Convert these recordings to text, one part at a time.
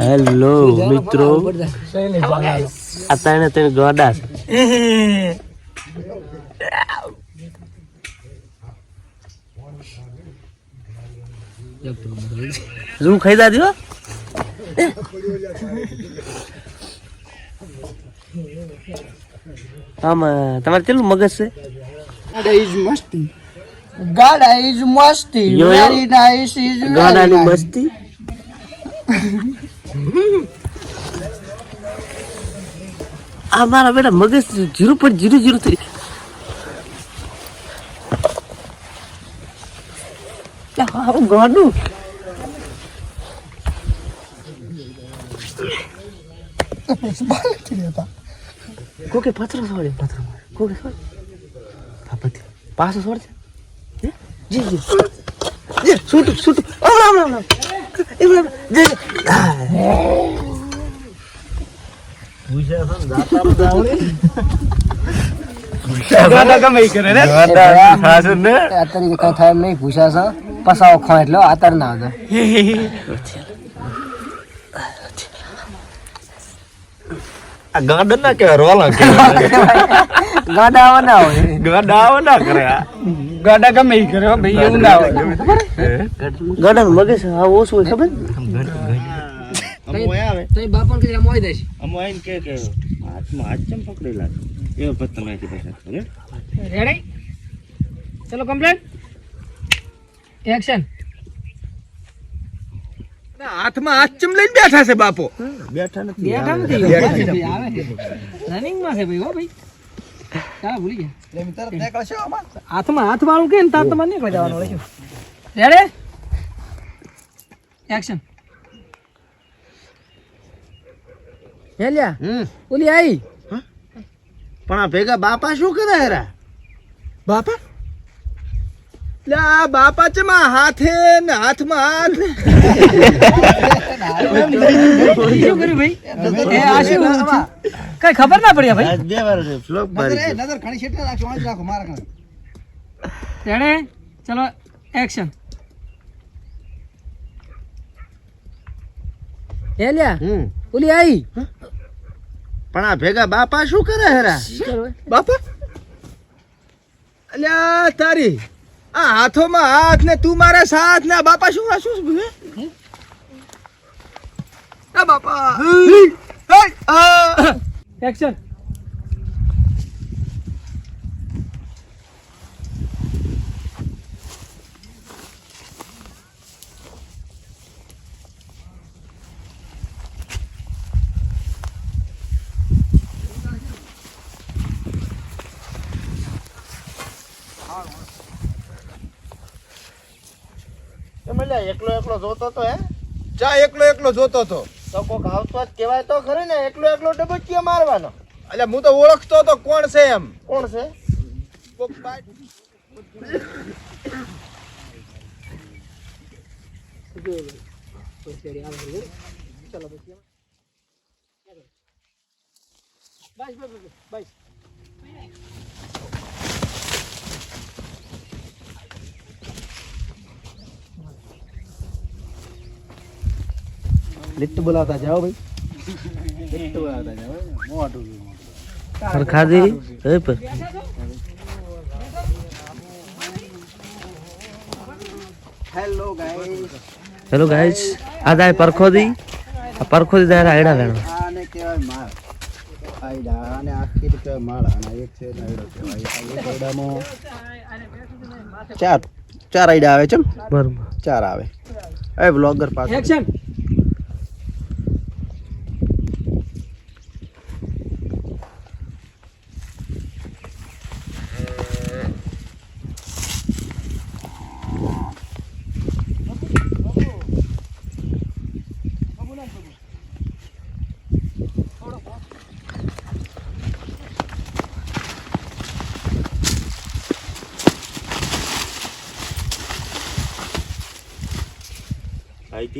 Hello મિત્રો. આ તને તને ગોડા છે. ઝૂમ ખાઈ દાદી હો આમાં તમારે કેટલું મગજ છે? ગાડા ઇઝ મસ્તી. વેરી નાઇસ ઇઝ ગાડાની મસ્તી. આ મારા બેટા મગજ જીરું પણ જીરું જીરું થઈ હારું ગાડું? કોકે પથરો છોડે પથરો કોકે છોડે બાપતી પાછો છોડશે? જી જી. પસાવો ખો એટલો આતર ના આવતો આ ના કેવાય રોલા ગાડા આવા ના હોય. ગાડા આવો ના કરે ગાડા ગમે ઈ કરે ભાઈ એવું ના હોય. ગડાનું મગજ હા ઓછું હોય ખબર? અમો આવે. તો બાપા કે મોઈ દેશ. અમો આઈને કે કે હાથમાં હાથ ચમ પકડેલા એ પત્તંગ નાખી પાછા રેડી ચલો કમ્પ્લીટ એક્શન હાથમાં હાથ ચમ લઈને બેઠા છે બાપો. બેઠા નથી. બેઠા નથી. રનિંગમાં છે ભાઈ હો ભાઈ. ચાલો ભૂલી ગયા. હાથમાં હાથ વાળું કે ને તાર તમારે નીકળી જવાનું હોય. રેડી એક્શન હેલ્યા હમ. ઓલી આઈ. પણ આ ભેગા બાપા શું કરે હેરા? બાપા? લે આ બાપા ચેમાં હાથે ને હાથમાં હાથ શું કર્યું ભાઈ? કઈ ખબર ના પડી ભાઈ? બે વાર ફ્લોપ મારી ગયો. તેણે? ચલો એક્શન હેલ્યા હમ. ઓલી આઈ. પણ આ ભેગા બાપા શું કરે હેરા બાપા? અલ્યા તારી આ હાથોમાં હાથ ને તું મારા સાથ ને બાપા શું આ શું હે? આ બાપા. હે, આ. એક્શન એકલો એકલો જોતો તો હે? ચા એકલો એકલો જોતો તો. તો કોક આવતો જ કહેવાય તો ખરી ને એકલો એકલો ડબકીઓ મારવાનો. એટલે હું તો ઓળખતો તો કોણ છે એમ? કોણ છે? કોક બાય- લિફ્ટ બોલાવતા જાઓ ભાઈ. ખાધી હે પર હેલો ગાઈસ હેલો ગાઈસ આ દાય પરખોદી. આ પરખોદી દાય આયડા લેણો આને કહેવાય માળ. આયડા આને આખી રીતે કહેવાય માળ. અને એક છે ને આયડો કહેવાય. આ આયડામાં ચાર ચાર આયડા આવે છે બરોબર. ચાર આવે. એ બ્લોગર પાસે એક્શન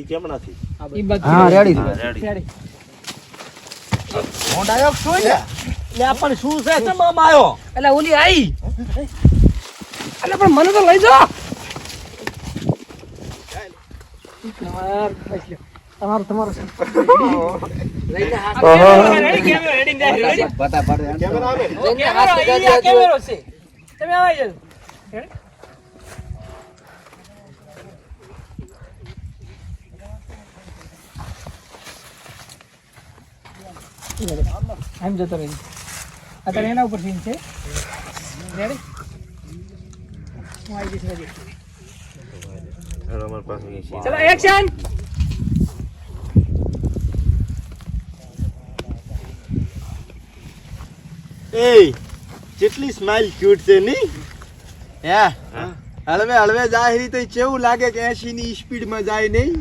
કેમ નથી હા રેડી. હા, રેડી. હું ડાયોક છું ને લે પણ શું છે? તમામ આવ્યો આયો? એટલે ઓલી આઈ. એટલે પણ મને તો લઈ જાઓ. તમારું તમારું કેમેરો કેમેરો છે. તમે આવી જાઓ. આમ જતો રહી અત્યારે એના ઉપર સીન છે? રેડી હું આવી જઈશ રેડી હાલો, અમારી પાસે એ છે. ચલો એક્શન એ કેટલી સ્માઈલ ક્યુટ છે નહીં હે? હળવે હળવે જાહેરી તો કેવું લાગે કે એસી ની સ્પીડમાં જાય નહીં?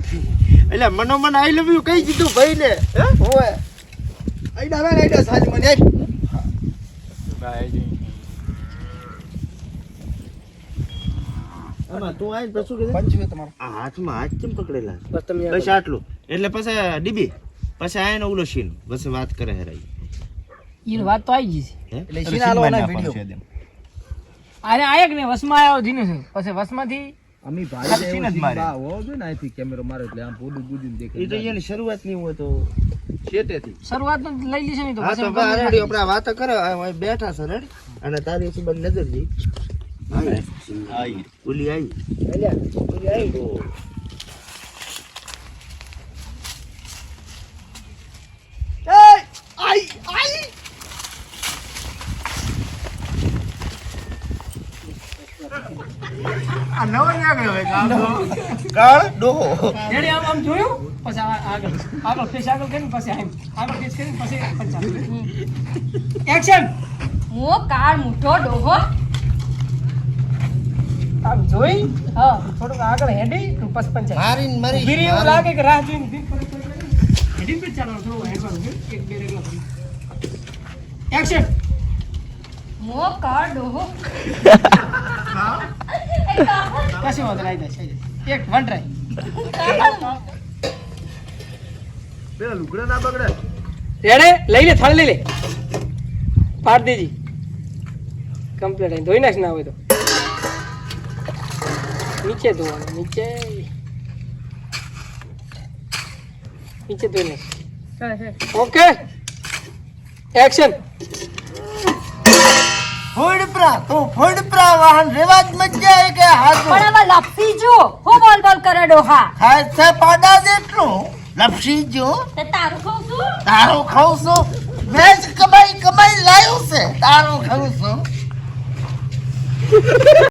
એટલે મનોમન આઈ લવ યુ કઈ દીધું ભાઈ ને હોવે. આઈડા આવે આઈડા સાજ મને આમાં તું આવીને પછી શું કીધું? પંચવે તમારો. આ હાથમાં હાથ કેમ પકડેલા બસ તમે બસ આટલું. એટલે પછી ડીબી પછી આયનો ઓલો શીન. પછી વાત કરે હેરાઈ ઈ વાત તો આવી ગઈ છે. હે? એટલે સીનાલો ના વિડિયો. અરે આયક ને વસમાં આવ્યો જીને પછી વસમાંથી અમી ખાલી સીન જ મારે. કેમેરો મારો એટલે આમ પોડું ગુજું એ તો એની શરૂઆત નહીં હોય તો શેટેથી. શરૂઆત લઈ લીધી ને તો હા તો રેડી આપણે વાતો કરો. આ બેઠા છે રેડી. અને તારી એસી બંધ નજર જઈ આઈ. ઓલી આવી આઈ આઈ. આ નવો ગયો હોય કાળ ડોહો. રેડી આમ આમ જોયું? પછી આગળ. આગળ ફેસ આગળ કરીને પછી આમ. આગળ ફેસ કરીને પછી પંચાવન એક્શન મો કાળ ડોહો. આમ જોઈ? હા. થોડુંક આગળ હેડી પછી પંચાવન મારીને મરી ફીરી એવું લાગે કે રાહ જોઈને ફીર ફરી ફરી ફરી. હેડી પર ચાલો થોડું હેડવાનું એક બે રેગલા એક્શન મો કાળ ડોહો. કશું વાંધો આવી નીચે ધોવાનું, નીચે. નીચે ધોઈ ઓકે એક્શન ફોડપ્રા, તો ફોડપ્રા વાહન રેવાજ મજ્જા કે હાથ પણ હવે લપસી જો હું બોલ બોલ કરે ડોહા ખાય છે પાડા જેટલું. લપસી જો. તારું ખાઉં છું? તારું ખાઉં છું. મેં જ કમાઈ કમાઈ લાવ્યું છે. તારું ખાઉં છું.